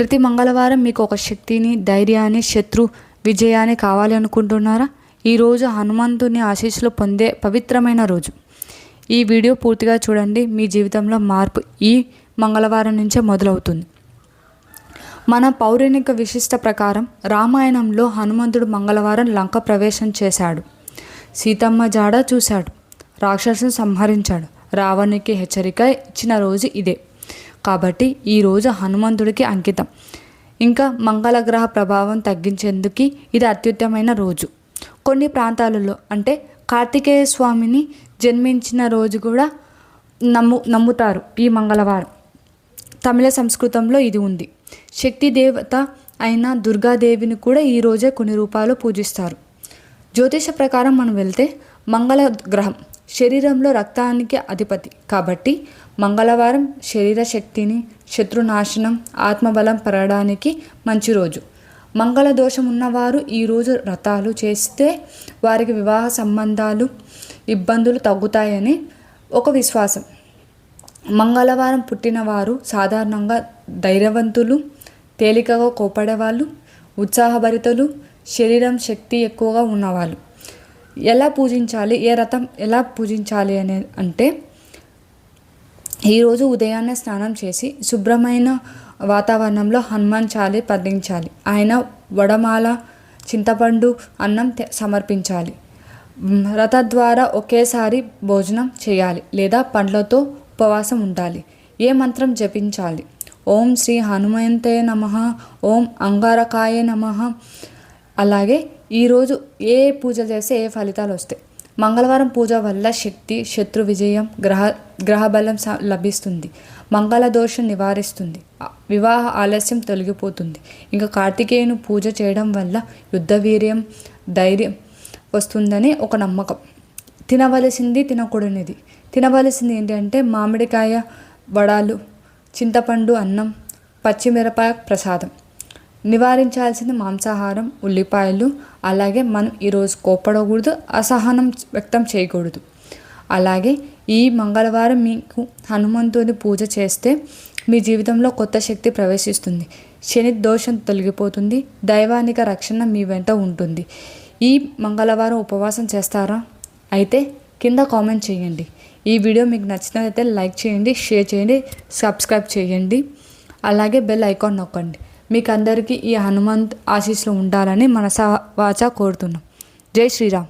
ప్రతి మంగళవారం మీకు ఒక శక్తిని ధైర్యాన్ని శత్రు విజయాన్ని కావాలి అనుకుంటున్నారా? ఈరోజు హనుమంతుని ఆశీస్సులు పొందే పవిత్రమైన రోజు. ఈ వీడియో పూర్తిగా చూడండి. మీ జీవితంలో మార్పు ఈ మంగళవారం నుంచే మొదలవుతుంది. మన పౌరాణిక విశిష్ట ప్రకారం రామాయణంలో హనుమంతుడు మంగళవారం లంక ప్రవేశం చేశాడు. సీతమ్మ జాడ చూశాడు. రాక్షసుని సంహరించాడు. రావణునికి హెచ్చరిక ఇచ్చిన రోజు ఇదే. కాబట్టి ఈ రోజు హనుమంతుడికి అంకితం. ఇంకా మంగళగ్రహ ప్రభావం తగ్గించేందుకు ఇది అత్యుత్తమైన రోజు. కొన్ని ప్రాంతాలలో అంటే కార్తికేయ స్వామిని జన్మించిన రోజు కూడా నమ్ము నమ్ముతారు ఈ మంగళవారం. తమిళ సంస్కృతంలో ఇది ఉంది. శక్తి దేవత అయిన దుర్గాదేవిని కూడా ఈ రోజే కొన్ని రూపాలు పూజిస్తారు. జ్యోతిష ప్రకారం మనం వెళ్తే మంగళ గ్రహం శరీరంలో రక్తానికి అధిపతి. కాబట్టి మంగళవారం శరీర శక్తిని శత్రునాశనం ఆత్మబలం పెరగడానికి మంచి రోజు. మంగళ దోషం ఉన్నవారు ఈరోజు వ్రతాలు చేస్తే వారికి వివాహ సంబంధాలు ఇబ్బందులు తగ్గుతాయని ఒక విశ్వాసం. మంగళవారం పుట్టినవారు సాధారణంగా ధైర్యవంతులు తేలికగా కోపడేవాళ్ళు ఉత్సాహభరితలు శరీరం శక్తి ఎక్కువగా ఉన్నవాళ్ళు. ఎలా పూజించాలి ఏ రథం ఎలా పూజించాలి అనే అంటే ఈరోజు ఉదయాన్నే స్నానం చేసి శుభ్రమైన వాతావరణంలో హనుమాన్ చాలి పదించాలి ఆయన వడమాల చింతపండు అన్నం సమర్పించాలి. రథ ద్వారా ఒకేసారి భోజనం చేయాలి లేదా పండ్లతో ఉపవాసం ఉండాలి. ఏ మంత్రం జపించాలి? ఓం శ్రీ హనుమంతే నమ ఓం అంగారకాయ నమ అలాగే ఈరోజు ఏ పూజ చేస్తే ఏ ఫలితాలు వస్తాయి? మంగళవారం పూజ వల్ల శక్తి శత్రు విజయం గ్రహ గ్రహబలం లభిస్తుంది. మంగళ దోషం నివారిస్తుంది. వివాహ ఆలస్యం తొలగిపోతుంది. ఇంకా కార్తికేయును పూజ చేయడం వల్ల యుద్ధ వీర్యం ధైర్యం వస్తుందని ఒక నమ్మకం. తినవలసింది తినకూడనిది. తినవలసింది ఏంటంటే మామిడికాయ వడాలు చింతపండు అన్నం పచ్చిమిరపాయ ప్రసాదం. నివారించాల్సింది మాంసాహారం ఉల్లిపాయలు. అలాగే మనం ఈరోజు కోప్పడకూడదు అసహనం వ్యక్తం చేయకూడదు. అలాగే ఈ మంగళవారం మీకు హనుమంతుని పూజ చేస్తే మీ జీవితంలో కొత్త శక్తి ప్రవేశిస్తుంది. శని దోషం తొలగిపోతుంది దైవానిక రక్షణ మీ వెంట ఉంటుంది. ఈ మంగళవారం ఉపవాసం చేస్తారా? అయితే కింద కామెంట్ చేయండి. ఈ వీడియో మీకు నచ్చినట్లయితే లైక్ చేయండి షేర్ చేయండి సబ్స్క్రైబ్ చేయండి. అలాగే బెల్ ఐకాన్ నొక్కండి. మీకు అందరికీ ఈ హనుమంత్ ఆశీస్సులు ఉండాలని మనసా వాచ కోరుతున్నాం. జై శ్రీరామ్.